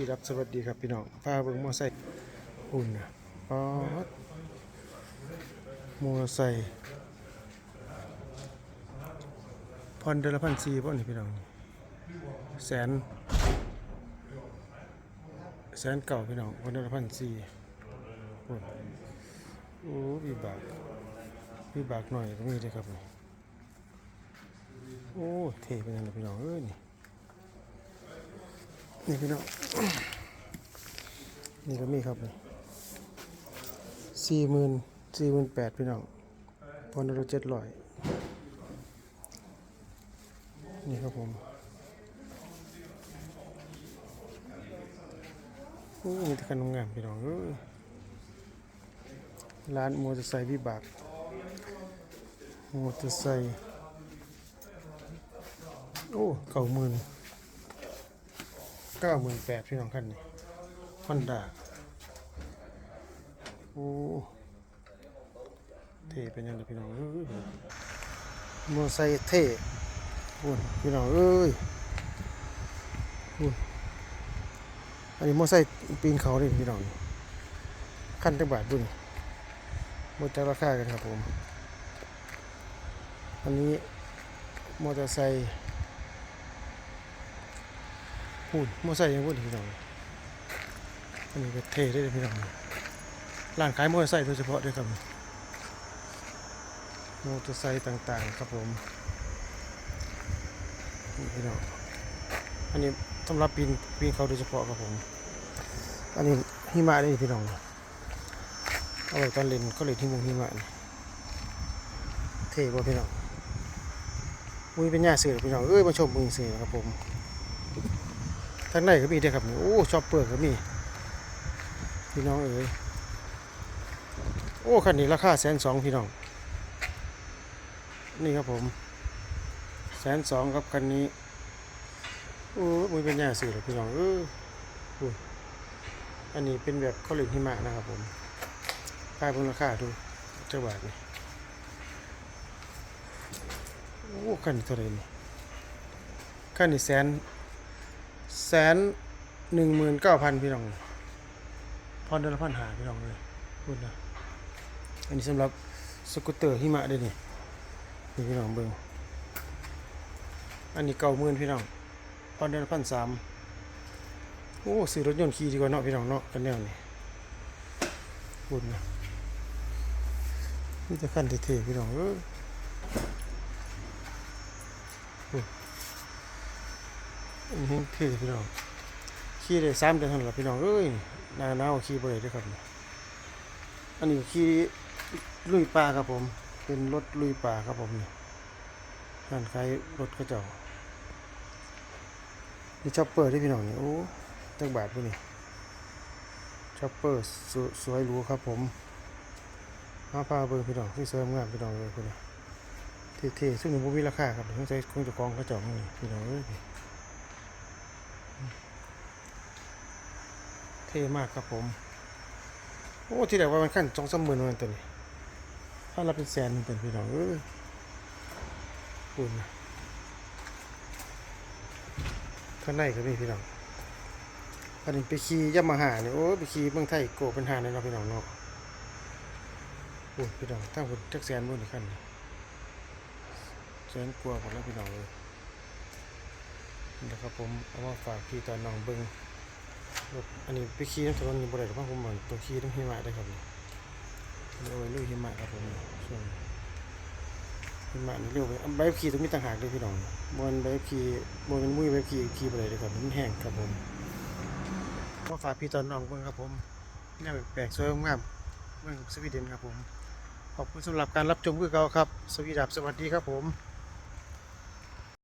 พี่รับสวัสดีครับพี่น้องพาเบิ่งมอไซค์อุ่นนะป๊อดมอไซค์พอนเดือนละพันสี่ป่ะนี่พี่น้องแสนแสนเก่าพี่น้องพอนเดือนละพันสี่โอ้โอ้วีบากวีบากหน่อยก็มีเลยครับโอ้เท่เป็นยังไงพี่น้องเอ้ยนี่ นี่พี่น้องนี่ก็มีครับนี่สี่หมื่นสี่หมื่นแปดพี่น้องพอนรถเจ็ดร้อยนี่ครับผมโอ้มีแต่คันงามพี่น้องเอ้ยร้านมอเตอร์ไซค์วิบากมอเตอร์ไซค์โอ้เก้าหมื่น เก้าหมื่นแปดพี่น้องคันนี้ฮอนด้าโอ้เท่เป็นยังไงพี่น้องเอ้ยมอไซค์เท่โอ้พี่น้องเอ้ยอันนี้มอไซค์ปีนเขาเลยพี่น้องขั้นจังบาทบุญหมดจากราคากันครับผม อันนี้มอเตอร์ไซค์ พูดมอไซค์ยังพูดพี่น้องอันนี้ก็เท่ได้เลยพี่น้องร้านขายมอไซค์โดยเฉพาะด้วยครับมอเตอร์ไซค์ต่างๆครับผมพี่น้องอันนี้สำหรับปีนปีนเขาโดยเฉพาะครับผม อันนี้หิมะได้พี่น้องเอาไว้ตอนเล่นก็เล่นที่มุงหิมะเท่บ่พี่น้องมุ้ยเป็นหญ้าเสือพี่น้องเอ้ยมาชมมือเสือครับผม ทางในก็มีเด้อครับโอ้ชอปเปอร์ก็มีพี่น้องเอ๋ยโอ้คันนี้ราคาแสนสองพี่น้อง นี่ครับผมแสนสองครับคันนี้โอ้มือเป็นหญ้าสื่อหรอพี่น้องเอออุ้ยอันนี้เป็นแบบข้าวเหลืองหิมะนะครับผมกลายเป็นราคาดูเจ้าบาทนี่โอ้คันนี้เท่าไหร่นี่คันนี้แสน แสนหนึ่งหมื่นเก้าพันพี่น้องพอเดือนละพันหาพี่น้องเลยพูดนะอันนี้สำหรับสกูตเตอร์หิมะเด้นี่นี่พี่น้องเบิ่งอันนี้เก่าหมื่นพี่น้องพอเดือนละพันสามโอ้ซื้อรถยนต์ขี่ดีกว่าเนาะพี่น้องเนาะกันแนวนี่พูดนะนี่จะขั้นเท่ๆพี่น้องเออ อันนี้เท่พี่น้องขี่ได้สามเดือนเท่านั้นล่ะพี่น้องเอ้ยหนาหนาวขี่บ่ได้ด้อครับอันนี้ขี่ลุยป่าครับผม เป็นรถลุยป่าครับผมนี่ร้านขายรถกระเจ้านี่ชอปเปอร์ที่พี่น้องนี่โอ้จักบาทพุ่นี่ชอปเปอร์สวยสวยหรูครับผมมาพาเบิ่งพี่น้องที่สวยงามพี่น้องเลยพุ่นน่ะเท่ๆซึ่งบ่มีราคาครับต้องใช้คงจะกองกระจ้านี่พี่น้องเอ้ย ท่มากครับผม โอ้ที่แรกว่ามันขั้นสองสามหมื่นมันตัวนี้ถ้าเราเป็นแสนมันเป็นพี่น้องเอ้ยคุณนข้างในก็มีพี่น้องอันนี้ไปขี่ยามาฮ่าเนี่ยโอ้ไปขี่เมืองไทยโกเป็นหาในเนาะพี่น้องเนาะโอ้ยพี่น้องถ้าคุณจักแสนบนอีกขั้นแสนกลัวหมดแล้วพี่น้องเลยนี่นะครับผมเอามาฝากพี่ตอนน้องเบิ้ง รถอันนี้ไปขี่น้ำถนนนี่บ่ได้หรอกเพราะผมเหมือนตัวขี่น้ำหิมะได้ครับนี่เอาไว้ลุยหิมะครับผมส่วนหิมะนี่เร็วไปใบขับขี่ต้องมีต่างหากเลยพี่น้องบนใบขับขี่บนเป็นมุ้ยใบขับขี่ขี่บ่ได้เลยครับมันแห้งครับผมก็ฝากพี่ตอนน้องเบิ่งครับผมแนวแปลกๆสวยงามเมืองสวีเดนครับผม ขอบคุณสำหรับการรับชมคือเก่าครับ สวีดับสวัสดีครับผม